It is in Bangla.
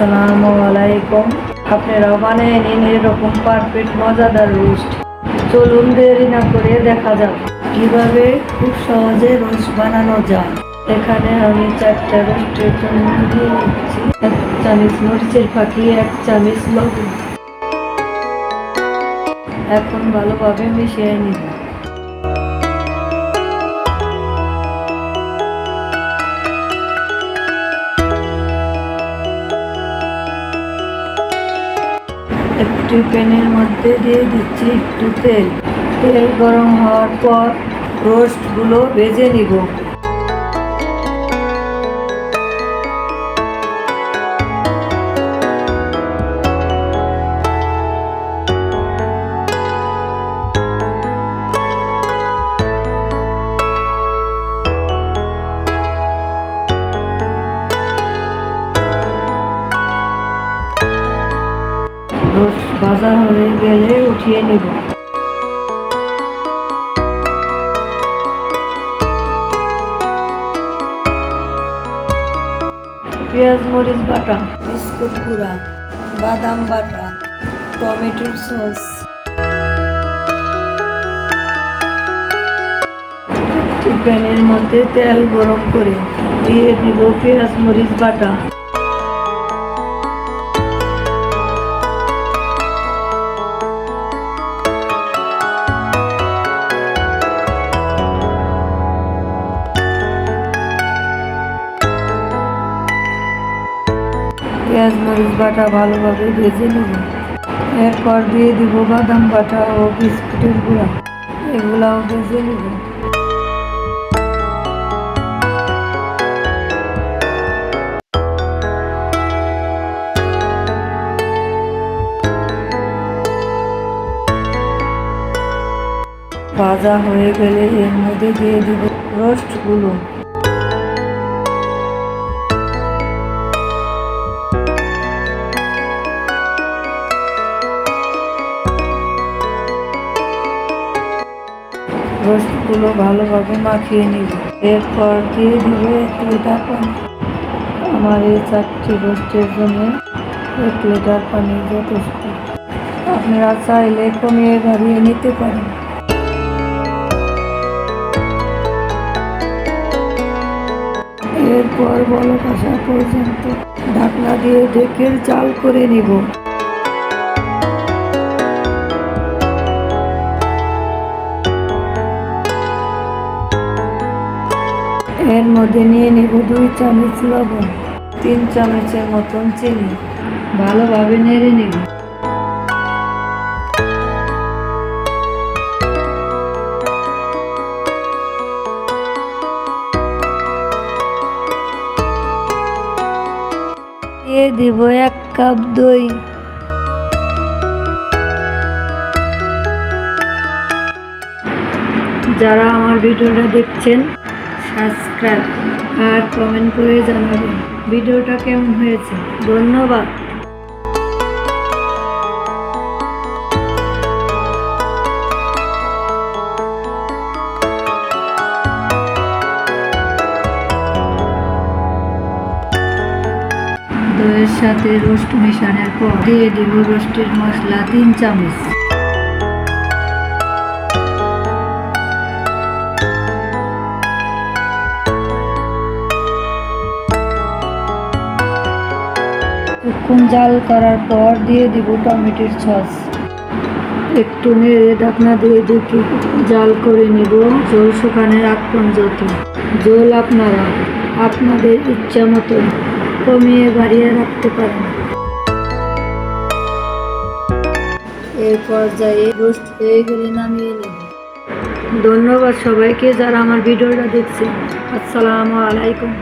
আসসালামু আলাইকুম। আপনারাও বানিয়ে নিন এরকম পারফেক্ট মজাদার রোস্ট চলুন দেরি না করে দেখা যাক কীভাবে খুব সহজে রোস্ট বানানো যায়। এখানে আমি চারটা রোস্টের জন্য দিয়ে নিচ্ছি এক চামচ মরিচের ফাঁকি, এক চামচ লবণ। এখন ভালোভাবে মিশিয়ে নিব। একটু প্যানের মধ্যে দিয়ে দিচ্ছি একটু তেল। তেল গরম হওয়ার পর রোস্টগুলো ভেজে নিব। রোস্ট ভাজা হয়ে গেলে উঠিয়ে নিব পেঁয়াজ মরিচ বাটা বিস্কুট গুঁড়া বাদাম বাটা টমেটোর সস একটি প্যানের মধ্যে তেল গরম করে দিয়ে দিব পেঁয়াজ মরিচ বাটা। পেঁয়াজ মরিচ বাটা ভালোভাবে ভেজে নেব। এরপর দিয়ে দিব বাদাম বাটা ও বিস্কুটের গুঁড়া। এগুলাও ভেজে নেব। ভাজা হয়ে গেলে এর মধ্যে দিয়ে দিব রোস্টগুলো। রোস্টগুলো ভালোভাবে মাখিয়ে নিব এরপর দিয়ে দিব এক লিটার পানি আমার এই চারটি রোস্টের জন্য এক লিটার পানি যথেষ্ট। আপনারা চাইলে কমিয়ে বাড়িয়ে নিতে পারেন। এরপর বলক আসা পর্যন্ত ঢাকনা দিয়ে ঢেকে চাল করে নিব। এর মধ্যে নিয়ে নিব দুই চামচ লবণ, তিন চামচের মতন চিনি। ভালোভাবে নেড়ে নিব। দিয়ে দিব এক কাপ দই। যারা আমার ভিডিওটা দেখছেন সাবস্ক্রাইব আর কমেন্ট করে জানাবেন ভিডিওটা কেমন হয়েছে? ধন্যবাদ। দইয়ের সাথে রোস্ট মেশানোর পর দিয়ে দিব রোস্টের মশলা তিন চামচ। কিছুক্ষণ জাল করার পর দিয়ে দিব টমেটোর সস। একটু নেড়ে ঢাকনা দিয়ে দেখি জাল করে নিব জল শুকানোর আগ পর্যন্ত। জল আপনারা আপনাদের ইচ্ছা মতো কমিয়ে বাড়িয়ে রাখতে পারেন। এই পর্যায়ে রোস্ট হয়ে গেলে নামিয়ে নেব। ধন্যবাদ সবাইকে যারা আমার ভিডিওটা দেখছে আসসালামু আলাইকুম।